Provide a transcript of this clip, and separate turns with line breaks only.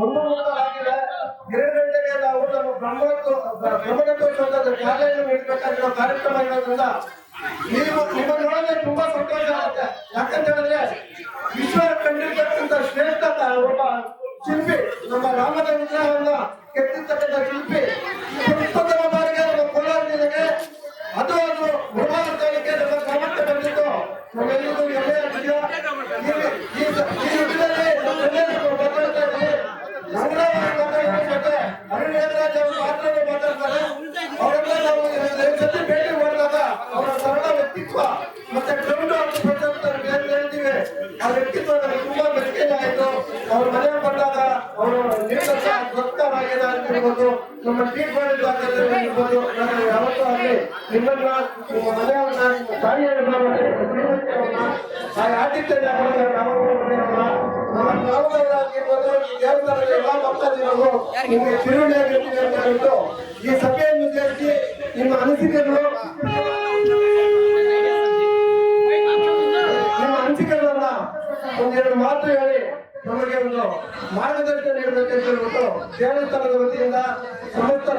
ಒಂದು ಆಗಿದೆ. ಎರಡು ಗಂಟೆಗೆ ನಾವು ನಮ್ಮ ಬ್ರಹ್ಮಕಟ್ಟೋತ್ಸವದ ಶಾಲೆಯನ್ನು ನೀಡಬೇಕಾಗಿರೋ ಕಾರ್ಯಕ್ರಮ ಇರೋದ್ರಿಂದ ನೀವು ನಿಮ್ಮ ನೋಡಿದ್ರೆ ತುಂಬಾ ಸಂತೋಷ ಆಗುತ್ತೆ. ಯಾಕಂತೇಳಿದ್ರೆ ವಿಶ್ವ ಕಂಡಿರ್ತಕ್ಕಂಥ ಶ್ರೇಷ್ಠ ಒಬ್ಬ ಶಿಲ್ಪಿ ನಮ್ಮ ರಾಮದ ವಿಗ್ರಹವನ್ನ ಮತ್ತೆ ಹೇಳ್ತೀವಿ ಆ ವ್ಯಕ್ತಿತ್ವ ತುಂಬಾ ಅವ್ರ ಮನೆ ಬಂದಾಗ ಅವರು ಸತ್ಕಾರಾಗಿದೆ ಅಂತ ಹೇಳ್ಬೋದು. ನಮ್ಮ ಟ್ರೀಟ್ ಮಾಡಿದ್ದಾಗಿರ್ಬೋದು ಇರ್ಬೋದು ನಾನು ಯಾವತ್ತೂ ಆಗಲಿ ನಿಮ್ಮನ್ನ, ನಿಮ್ಮ ಮನೆಯವ್ರನ್ನ ನಿಮ್ಮ ತಾಯಿಯನ್ನ ಎಲ್ಲ ಭಕ್ತಾದಿಗಳು ನಿಮಗೆ ಅಂತ ಈ ಸಭೆಯನ್ನು ಸೇರಿಸಿ ನಿಮ್ಮ ಅನಿಸಿಕೆಗಳು ಒಂದೆರಡು ಮಾತು ಹೇಳಿ ನಮಗೆ ಒಂದು ಮಾರ್ಗದರ್ಶನ ನೀಡಬೇಕಂತ ಹೇಳ್ಬಿಟ್ಟು ದೇವಸ್ಥಾನದ ವತಿಯಿಂದ ಸಮಸ್ತ